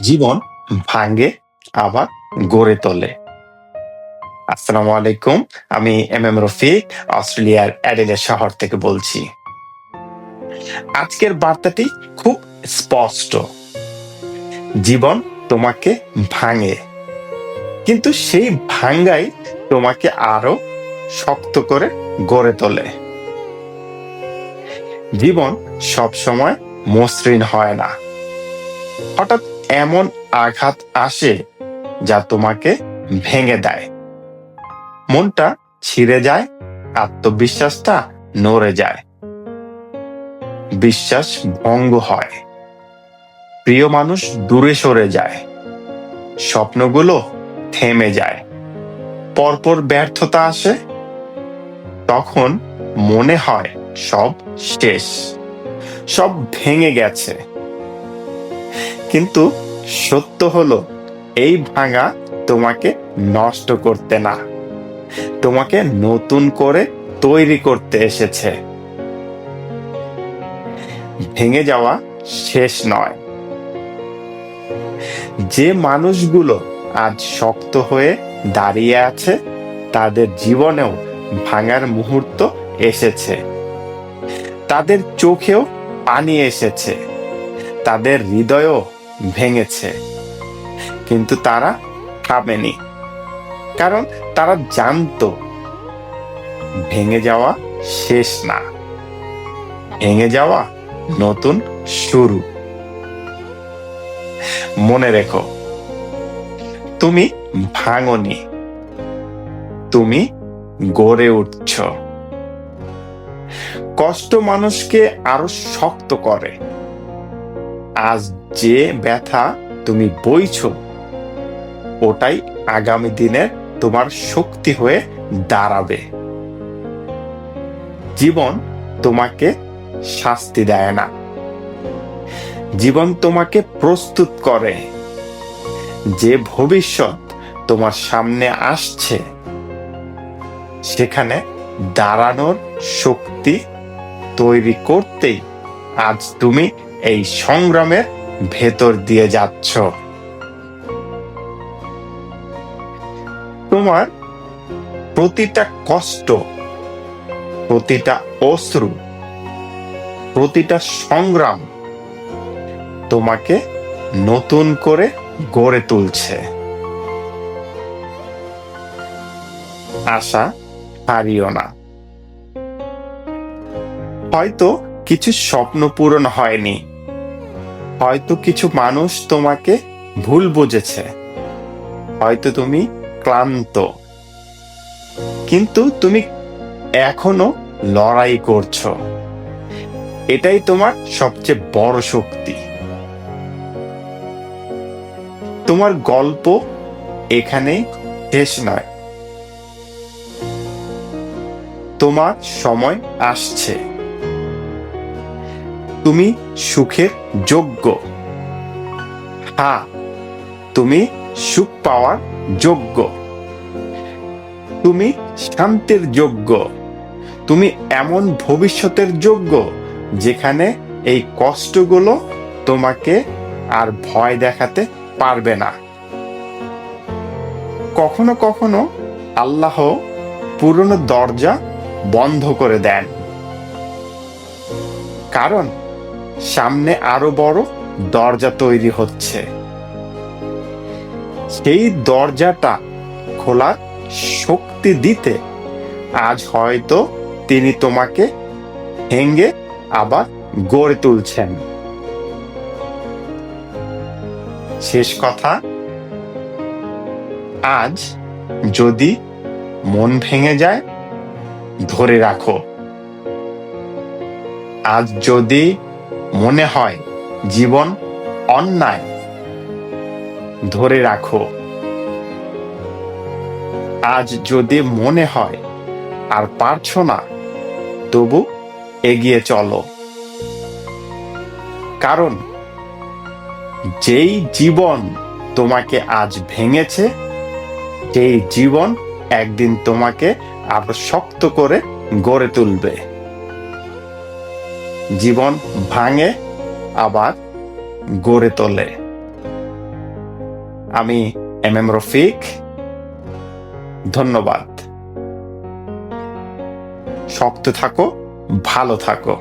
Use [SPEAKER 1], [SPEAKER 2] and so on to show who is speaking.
[SPEAKER 1] জীবন ভাঙ্গে আবার গড়ে তোলে। আসসালামু আলাইকুম, আমি এম এম রফিক, অস্ট্রেলিয়ার অ্যাডিলেড শহর থেকে বলছি। আজকের বার্তাটি খুব স্পষ্ট। জীবন তোমাকে ভাঙে, কিন্তু সেই ভাঙ্গাই তোমাকে আরও শক্ত করে গড়ে তোলে। জীবন সবসময় মসৃণ হয় না। হঠাৎ এমন আঘাত আসে যা তোমাকে ভেঙে দেয়। মনটা ছিঁড়ে যায়, আত্মবিশ্বাসটা নড়ে যায়। বিশ্বাস ভঙ্গ হয়। প্রিয় মানুষ দূরে সরে যায়। স্বপ্নগুলো থেমে যায়। পরপর ব্যর্থতা আসে। তখন মনে হয় সব শেষ। সব ভেঙে গেছে। কিন্তু সত্য হলো, এই ভাঙা তোমাকে নষ্ট করতে না। তোমাকে নতুন করে তৈরি করতে এসেছে। ভেঙে যাওয়া শেষ নয়। যে মানুষগুলো আজ শক্ত হয়ে দাঁড়িয়ে আছে, তাদের জীবনেও ভাঙার মুহূর্ত এসেছে। তাদের চোখেও পানি এসেছে। তাদের হৃদয়ও ভেঙেছে। কিন্তু তারা থামেনি। কারণ তারা জানতো, ভেঙে যাওয়া শেষ না। ভেঙে যাওয়া নতুন শুরু। মনে রেখো, তুমি ভাঙনি, তুমি গড়ে উঠছ। কষ্ট মানুষকে আরও শক্ত করে। আজ যে ব্যথা তুমি বইছ, ওটাই আগামী দিনে তোমার শক্তি হয়ে দাঁড়াবে। জীবন তোমাকে শাস্তি দেয় না। জীবন তোমাকে প্রস্তুত করে। যে ভবিষ্যৎ তোমার সামনে আসছে, সেখানে দাঁড়ানোর শক্তি তৈরি করতেই আজ তুমি এই সংগ্রামের ভেতর দিয়ে যাচ্ছ। তোমার প্রতিটা কষ্ট, প্রতিটা অশ্রু, প্রতিটা সংগ্রাম তোমাকে নতুন করে গড়ে তুলছে। আশা হারিও না। হয়তো কিছু স্বপ্ন পূরণ হয়নি। হয়তো কিছু মানুষ তোমাকে ভুল বুঝেছে। হয়তো তুমি ক্লান্ত। কিন্তু তুমি এখনও লড়াই করছ। এটাই তোমার সবচেয়ে বড় শক্তি। তোমার গল্প এখানে শেষ নয়। তোমার সময় আসছে। তুমি সুখের যোগ্য। হ্যাঁ তুমি সুখ পাওয়ার যোগ্য। তুমি শান্তির যোগ্য। তুমি এমন ভবিষ্যতের যোগ্য যেখানে এই কষ্টগুলো তোমাকে আর ভয় দেখাতে পারবে না। কখনো কখনো আল্লাহ পুরনো দরজা বন্ধ করে দেন। কারণ সামনে আরও বড় দরজা তৈরি হচ্ছে। সেই দরজাটা খোলার শক্তি দিতে আজ হয়তো তিনি তোমাকে ভেঙ্গে আবার গড়ে তুলছেন। শেষ কথা, আজ যদি মন ভেঙে যায়, ধরে রাখো। আজ যদি মনে হয় জীবন অন্যায়। ধরে রাখো। আজ যদি মনে হয় আর পারছ না, তবু এগিয়ে চলো। কারণ যেই জীবন তোমাকে আজ ভেঙেছে, সেই জীবন একদিন তোমাকে আরও শক্ত করে গড়ে তুলবে। জীবন ভাঙে আবার গড়ে তোলে। আমি এম এম রফিক। ধন্যবাদ। শক্ত থাকো ভালো থাকো।